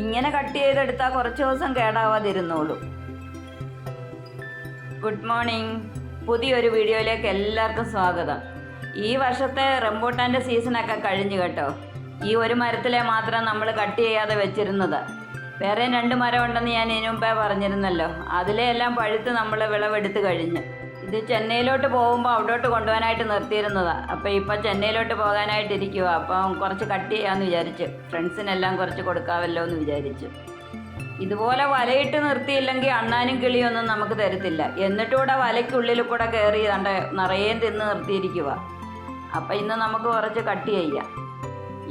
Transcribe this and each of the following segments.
ഇങ്ങനെ കട്ട് ചെയ്തെടുത്താൽ കുറച്ച് ദിവസം കേടാവാതിരുന്നോളൂ. ഗുഡ് മോർണിംഗ് പുതിയൊരു വീഡിയോയിലേക്ക് എല്ലാവർക്കും സ്വാഗതം. ഈ വർഷത്തെ റംബൂട്ടാന്റെ സീസണൊക്കെ കഴിഞ്ഞു കേട്ടോ. ഈ ഒരു മരത്തിലെ മാത്രം നമ്മൾ കട്ട് ചെയ്യാതെ വെച്ചിരുന്നത്. വേറെ രണ്ട് മരം ഉണ്ടെന്ന് ഞാൻ ഇതിനു മുമ്പേ പറഞ്ഞിരുന്നല്ലോ. അതിലെ എല്ലാം പഴുത്ത് നമ്മൾ വിളവെടുത്ത് കഴിഞ്ഞു. ഇത് ചെന്നൈയിലോട്ട് പോകുമ്പോൾ അവിടോട്ട് കൊണ്ടുപോകാനായിട്ട് നിർത്തിയിരുന്നതാണ് അപ്പോൾ ഇപ്പോൾ ചെന്നൈയിലോട്ട് പോകാനായിട്ട് ഇരിക്കുക അപ്പം കുറച്ച് കട്ട് ചെയ്യാമെന്ന് വിചാരിച്ചു. ഫ്രണ്ട്സിനെല്ലാം കുറച്ച് കൊടുക്കാമല്ലോ എന്ന് വിചാരിച്ചു. ഇതുപോലെ വലയിട്ട് നിർത്തിയില്ലെങ്കിൽ അണ്ണാനും കിളിയൊന്നും നമുക്ക് തരത്തില്ല. എന്നിട്ടൂടെ വലയ്ക്കുള്ളിൽ കൂടെ കയറി കണ്ട നിറയെ തിന്ന് നിർത്തിയിരിക്കുക അപ്പം ഇന്ന് നമുക്ക് കുറച്ച് കട്ട് ചെയ്യാം.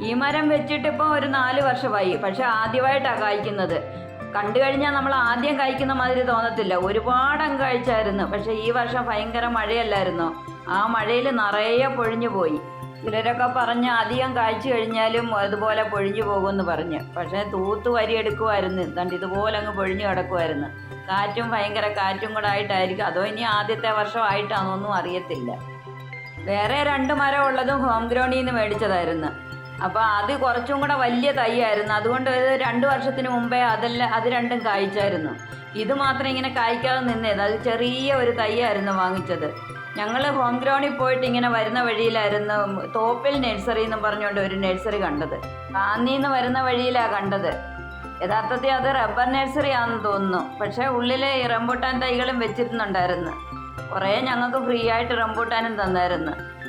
ഈ മരം വെച്ചിട്ട് ഇപ്പോൾ ഒരു നാല് വർഷമായി. പക്ഷെ ആദ്യമായിട്ടാണ് കായ്ക്കുന്നത്. കണ്ടു കഴിഞ്ഞാൽ നമ്മൾ ആദ്യം കഴിക്കുന്ന മാതിരി തോന്നത്തില്ല. ഒരുപാട് കഴിച്ചായിരുന്നു. പക്ഷെ ഈ വർഷം ഭയങ്കര മഴയല്ലായിരുന്നു? ആ മഴയിൽ നിറയെ പൊഴിഞ്ഞു പോയി. ചിലരൊക്കെ പറഞ്ഞ് അധികം കാഴ്ച കഴിഞ്ഞാലും അതുപോലെ പൊഴിഞ്ഞു പോകുമെന്ന് പറഞ്ഞ്. പക്ഷേ തൂത്ത് വരി എടുക്കുമായിരുന്നു എന്താണ്ട് ഇതുപോലെ അങ്ങ് പൊഴിഞ്ഞു കിടക്കുമായിരുന്നു കാറ്റും ഭയങ്കര കാറ്റും കൂടെ ആയിട്ടായിരിക്കും. അതോ ഇനി ആദ്യത്തെ വർഷമായിട്ടാണെന്നൊന്നും അറിയത്തില്ല. വേറെ രണ്ട് മരം ഉള്ളതും ഹോം ഗ്രൗണ്ടിൽ നിന്ന് മേടിച്ചതായിരുന്നു. അപ്പോൾ അത് കുറച്ചും കൂടെ വലിയ തൈയായിരുന്നു. അതുകൊണ്ട് ഒരു രണ്ട് വർഷത്തിന് മുമ്പേ അതെല്ലാം അത് രണ്ടും കായ്ച്ചായിരുന്നു. ഇത് മാത്രം ഇങ്ങനെ കായ്ക്കാതെ നിന്നേത് അത് ചെറിയ ഒരു തൈയായിരുന്നു വാങ്ങിച്ചത്. ഞങ്ങൾ ഹോം ഗ്രൗണ്ടിൽ പോയിട്ട് ഇങ്ങനെ വരുന്ന വഴിയിലായിരുന്നു തോപ്പിൽ നഴ്സറി എന്ന് പറഞ്ഞുകൊണ്ട് ഒരു നഴ്സറി കണ്ടത്. കാന്നിന്ന് വരുന്ന വഴിയിലാണ് കണ്ടത്. യഥാർത്ഥത്തിൽ അത് റബ്ബർ നഴ്സറി ആണെന്ന് തോന്നുന്നു. പക്ഷേ ഉള്ളിൽ ഈ റംബൂട്ടാൻ തൈകളും വെച്ചിരുന്നുണ്ടായിരുന്നു. കുറേ ഞങ്ങൾക്ക് ഫ്രീ ആയിട്ട് റംബൂട്ടാനും തന്നായിരുന്നു.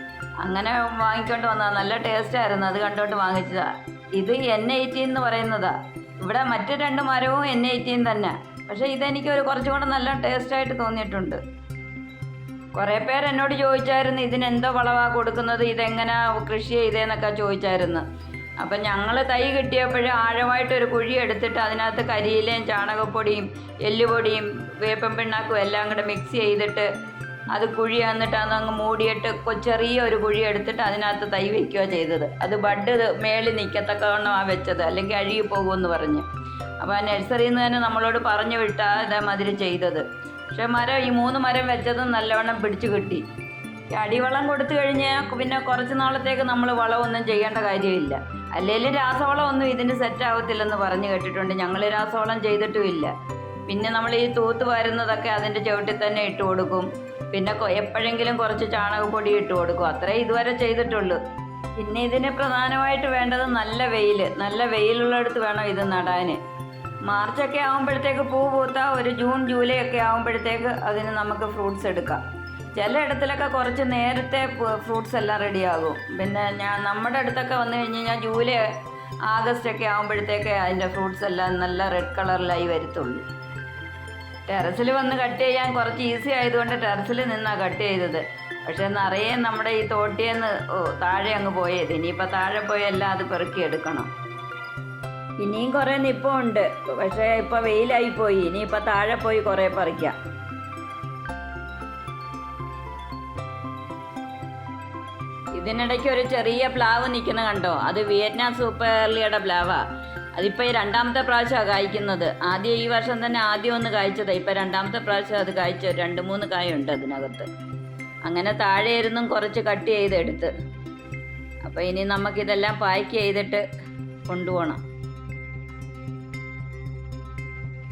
അങ്ങനെ വാങ്ങിക്കൊണ്ട് വന്നതാണ് നല്ല ടേസ്റ്റ് ആയിരുന്നു. അത് കണ്ടോണ്ട് വാങ്ങിച്ചതാ. ഇത് എൻ എയ്റ്റീൻ എന്ന് പറയുന്നതാ. ഇവിടെ മറ്റു രണ്ട് മരവും എൻ എയ്റ്റീൻ തന്നെ. പക്ഷെ ഇതെനിക്ക് ഒരു കുറച്ചും കൂടെ നല്ല ടേസ്റ്റായിട്ട് തോന്നിയിട്ടുണ്ട്. കുറേ പേർ എന്നോട് ചോദിച്ചായിരുന്നു ഇതിന് എന്തോ വളവാ കൊടുക്കുന്നത് ഇതെങ്ങനെ കൃഷി ചെയ്തേന്നൊക്കെ ചോദിച്ചായിരുന്നു. അപ്പം ഞങ്ങൾ തൈ കിട്ടിയപ്പോൾ ആഴമായിട്ടൊരു കുഴി എടുത്തിട്ട് അതിനകത്ത് കരിയിലയും ചാണകപ്പൊടിയും എല്ലുപൊടിയും വേപ്പം പിണ്ണാക്കും എല്ലാം കൂടെ മിക്സ് ചെയ്തിട്ട് അത് കുഴി എന്നിട്ട് അന്ന് അങ്ങ് മൂടിയിട്ട് ചെറിയ ഒരു കുഴി എടുത്തിട്ട് അതിനകത്ത് തൈ വയ്ക്കുക ചെയ്തത്. അത് ബഡ് മേളിൽ നിൽക്കത്തക്കവണ്ണമാണ് വെച്ചത്. അല്ലെങ്കിൽ അഴുകി പോകുമെന്ന് പറഞ്ഞ്. അപ്പോൾ ആ നഴ്സറിയിൽ നിന്ന് തന്നെ നമ്മളോട് പറഞ്ഞു വിട്ടാ ഇതേമാതിരി ചെയ്തത്. പക്ഷേ മരം ഈ മൂന്ന് മരം വെച്ചതും നല്ലവണ്ണം പിടിച്ചു കിട്ടി. അടിവളം കൊടുത്തു കഴിഞ്ഞാൽ പിന്നെ കുറച്ച് നാളത്തേക്ക് നമ്മൾ വളമൊന്നും ചെയ്യേണ്ട കാര്യമില്ല. അല്ലെങ്കിൽ രാസവളം ഒന്നും ഇതിന് സെറ്റ് ആവത്തില്ലെന്ന് പറഞ്ഞു കേട്ടിട്ടുണ്ട്. ഞങ്ങൾ രാസവളം ചെയ്തിട്ടുമില്ല പിന്നെ നമ്മൾ ഈ തൂത്ത് വരുന്നതൊക്കെ അതിന്റെ ചവിട്ടിൽ തന്നെ ഇട്ട് കൊടുക്കും. പിന്നെ എപ്പോഴെങ്കിലും കുറച്ച് ചാണകപ്പൊടി ഇട്ട് കൊടുക്കും. അത്രേ ഇതുവരെ ചെയ്തിട്ടുള്ളൂ. പിന്നെ ഇതിന് പ്രധാനമായിട്ട് വേണ്ടത് നല്ല വെയിൽ നല്ല വെയിലുള്ളിടത്ത് വേണം ഇത് നടാൻ. മാർച്ചൊക്കെ ആകുമ്പോഴത്തേക്ക് പൂ പൂത്ത ഒരു ജൂൺ ജൂലൈ ഒക്കെ ആകുമ്പോഴത്തേക്ക് അതിന് നമുക്ക് ഫ്രൂട്ട്സ് എടുക്കാം. ചില ഇടത്തിലൊക്കെ കുറച്ച് നേരത്തെ ഫ്രൂട്ട്സ് എല്ലാം റെഡിയാകും. പിന്നെ ഞാൻ നമ്മുടെ അടുത്തൊക്കെ വന്നു കഴിഞ്ഞ് കഴിഞ്ഞാൽ ജൂലൈ ആഗസ്റ്റ് ഒക്കെ ആകുമ്പോഴത്തേക്ക് അതിന്റെ ഫ്രൂട്ട്സ് എല്ലാം നല്ല റെഡ് കളറിലായി വരത്തുള്ളൂ. ടെറസിൽ വന്ന് കട്ട് ചെയ്യാൻ കുറച്ച് ഈസി ആയതുകൊണ്ട് ടെറസിൽ നിന്നാണ് കട്ട് ചെയ്തത്. പക്ഷെ നിറയെ നമ്മുടെ ഈ തോട്ടിയെന്ന് ഓ താഴെ അങ്ങ് പോയത്. ഇനിയിപ്പോൾ താഴെ പോയി എല്ലാം അത് പെറുക്കി എടുക്കണം. ഇനിയും കുറേ നിപ്പം ഉണ്ട് പക്ഷേ ഇപ്പോൾ വെയിലായി പോയി. ഇനിയിപ്പോൾ താഴെ പോയി കുറേ പറിക്കാം. ഇതിനിടയ്ക്ക് ഒരു ചെറിയ പ്ലാവ് നിൽക്കുന്ന കണ്ടോ? അത് വിയറ്റ്നാം സൂപ്പർ എർലിയുടെ പ്ലാവാ. അതിപ്പോൾ ഈ രണ്ടാമത്തെ പ്രാവശ്യമാണ് കായ്ക്കുന്നത്. ആദ്യം ഈ വർഷം തന്നെ ആദ്യം ഒന്ന് കായ്ച്ചതാണ് ഇപ്പം രണ്ടാമത്തെ പ്രാവശ്യം അത് കായ്ച്ച. രണ്ട് മൂന്ന് കായുണ്ട് അതിനകത്ത്. അങ്ങനെ താഴെ ഇരുന്നും കുറച്ച് കട്ട് ചെയ്തെടുത്ത്. അപ്പോൾ ഇനി നമുക്കിതെല്ലാം പാക്ക് ചെയ്തിട്ട് കൊണ്ടുപോകണം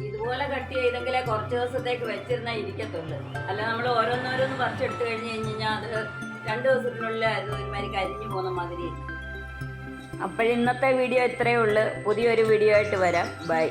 ഇതുപോലെ കട്ട് ചെയ്തെങ്കിലേ കുറച്ച് ദിവസത്തേക്ക് വെച്ചിരുന്നാൽ ഇരിക്കത്തുള്ളൂ. അല്ല നമ്മൾ ഓരോന്നോരോന്ന് പറിച്ചെടുത്ത് കഴിഞ്ഞ് കഴിഞ്ഞ് കഴിഞ്ഞാൽ അത് രണ്ട് ദിവസത്തിനുള്ളിൽ അത് ഒരുമാതിരി കരിഞ്ഞു പോകുന്ന മാതിരി അപ്പോഴിന്നത്തെ വീഡിയോ ഇത്രയേ ഉള്ളൂ. പുതിയൊരു വീഡിയോ ആയിട്ട് വരാം. ബൈ.